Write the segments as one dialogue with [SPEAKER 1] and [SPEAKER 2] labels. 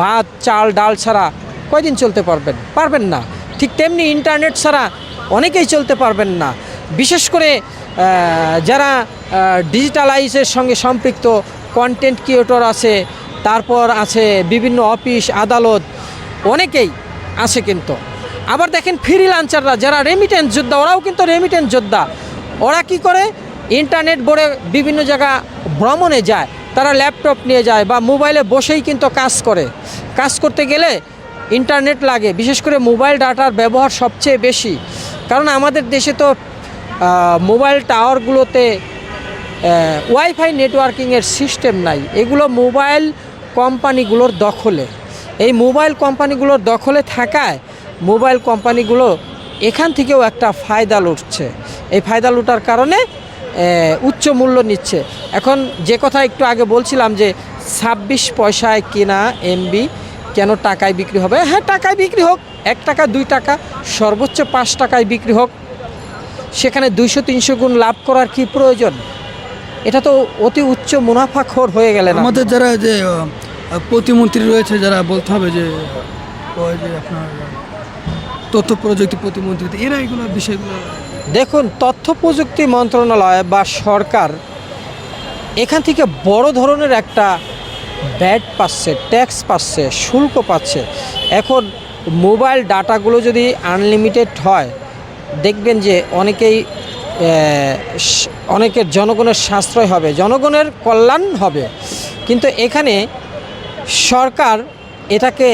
[SPEAKER 1] ভাত, চাল, ডাল ছাড়া কয়দিন চলতে পারবেন? পারবেন না। ঠিক তেমনি ইন্টারনেট ছাড়া অনেকেই চলতে পারবেন না। বিশেষ করে যারা ডিজিটালাইজের সঙ্গে সম্পৃক্ত কন্টেন্ট ক্রিয়েটর আছে, তারপর আছে বিভিন্ন অফিস আদালত, অনেকেই আছে কিন্তু। আবার দেখেন ফ্রিলান্সাররা যারা রেমিটেন্স যোদ্ধা, ওরাও কিন্তু রেমিটেন্স যোদ্ধা। ওরা কি করে? ইন্টারনেট বোর্ডে বিভিন্ন জায়গা ভ্রমণে যায়। তারা ল্যাপটপ নিয়ে যায় বা মোবাইলে বসেই কিন্তু কাজ করে। কাজ করতে গেলে ইন্টারনেট লাগে, বিশেষ করে মোবাইল ডাটার ব্যবহার সবচেয়ে বেশি। কারণ আমাদের দেশে তো মোবাইল টাওয়ারগুলোতে ওয়াইফাই নেটওয়ার্কিংয়ের সিস্টেম নাই। এগুলো মোবাইল কোম্পানিগুলোর দখলে। এই মোবাইল কোম্পানিগুলোর দখলে থাকায় মোবাইল কোম্পানিগুলো এখান থেকেও একটা ফায়দা লুটছে। এই ফায়দা লুটার কারণে উচ্চ মূল্য নিচ্ছে। এখন যে কথা একটু আগে বলছিলাম যে ছাব্বিশ পয়সায় কেনা এমবি, কেন টাকায় বিক্রি হবে? হ্যাঁ টাকায় বিক্রি হোক। এক টাকা, দুই টাকা, সর্বোচ্চ পাঁচ টাকায় বিক্রি হোক। সেখানে দুইশো, তিনশো গুণ লাভ করার কি প্রয়োজন? এটা তো অতি উচ্চ মুনাফাখোর হয়ে গেলেন
[SPEAKER 2] আমাদের যারা যে প্রতিমন্ত্রী রয়েছে, যারা বলতে হবে যে যে আপনার, তথ্য প্রযুক্তি প্রতিমন্ত্রী, এরা এগুলো বিষয়গুলো
[SPEAKER 1] দেখুন, তথ্য প্রযুক্তি মন্ত্রণালয় বা সরকার এখান থেকে বড় ধরনের একটা ব্যাট পাচ্ছে ট্যাক্স পাচ্ছে, শুল্ক পাচ্ছে। এখন মোবাইল ডাটাগুলো যদি আনলিমিটেড হয়, দেখবেন যে অনেকেই অনেকের জনগণের সাশ্রয় হবে, জনগণের কল্যাণ হবে। কিন্তু এখানে সরকার এটাকে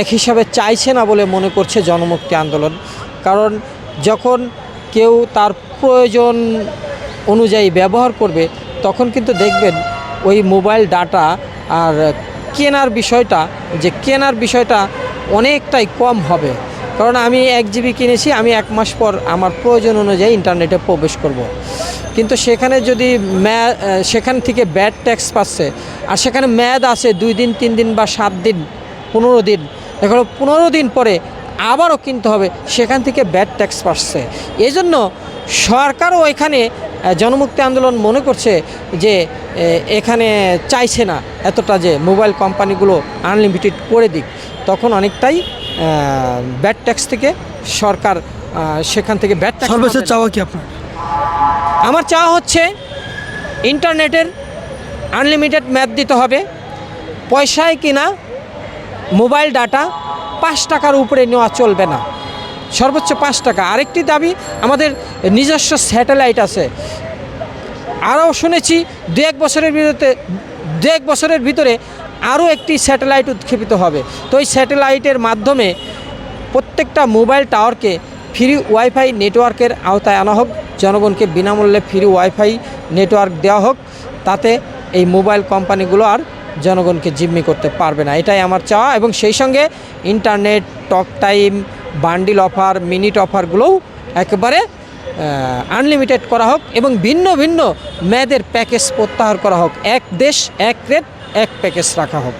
[SPEAKER 1] এক হিসাবে চাইছে না বলে মনে করছে জনমুক্তি আন্দোলন। কারণ যখন কেউ তার প্রয়োজন অনুযায়ী ব্যবহার করবে, তখন কিন্তু দেখবেন ওই মোবাইল ডাটা আর কেনার বিষয়টা, যে কেনার বিষয়টা অনেকটাই কম হবে কারণ আমি এক জিবি কিনেছি, আমি এক মাস পর আমার প্রয়োজন অনুযায়ী ইন্টারনেটে প্রবেশ করব। কিন্তু সেখানে যদি ম্যা সেখান থেকে ব্যাড ট্যাক্স পাচ্ছে, আর সেখানে ম্যাদ আছে দুই দিন, তিন দিন বা সাত দিন, পনেরো দিন দেখো পনেরো দিন পরে আবারও কিনতে হবে সেখান থেকে ব্যাড ট্যাক্স পাচ্ছে এই জন্য সরকারও এখানে জনমুক্তি আন্দোলন মনে করছে যে এখানে চাইছে না এতটা যে মোবাইল কোম্পানিগুলো আনলিমিটেড করে দিক। তখন অনেকটাই ব্যাড ট্যাক্স থেকে সরকার সেখান থেকে ব্যাড ট্যাক্স
[SPEAKER 2] সর্বশেষ চাওয়া কি আপনার?
[SPEAKER 1] আমার চাওয়া হচ্ছে ইন্টারনেটের আনলিমিটেড ম্যাপ দিতে হবে পয়সায় কিনা মোবাইল ডাটা পাঁচ টাকার উপরে নেওয়া চলবে না। সর্বোচ্চ পাঁচ টাকা। আরেকটি দাবি, আমাদের নিজস্ব স্যাটেলাইট আছে। আরও শুনেছি দু এক বছরের ভিতরে দু এক বছরের ভিতরে আরও একটি স্যাটেলাইট উৎক্ষেপিত হবে। তো এই স্যাটেলাইটের মাধ্যমে প্রত্যেকটা মোবাইল টাওয়ারকে ফ্রি ওয়াইফাই নেটওয়ার্কের আওতায় আনা হোক, জনগণকে বিনামূল্যে ফ্রি ওয়াইফাই নেটওয়ার্ক দেওয়া হোক, তাতে এই মোবাইল কোম্পানিগুলো আর জনগণকে জিম্মি করতে পারবে না। এটাই আমার চাওয়া এবং সেই সঙ্গে internet talk time bundle offer minute অফারগুলোও একেবারে আনলিমিটেড করা হোক এবং ভিন্ন ভিন্ন মেয়াদের প্যাকেজ প্রত্যাহার করা হোক। এক দেশ, এক রেট এক প্যাকেজ রাখা হোক।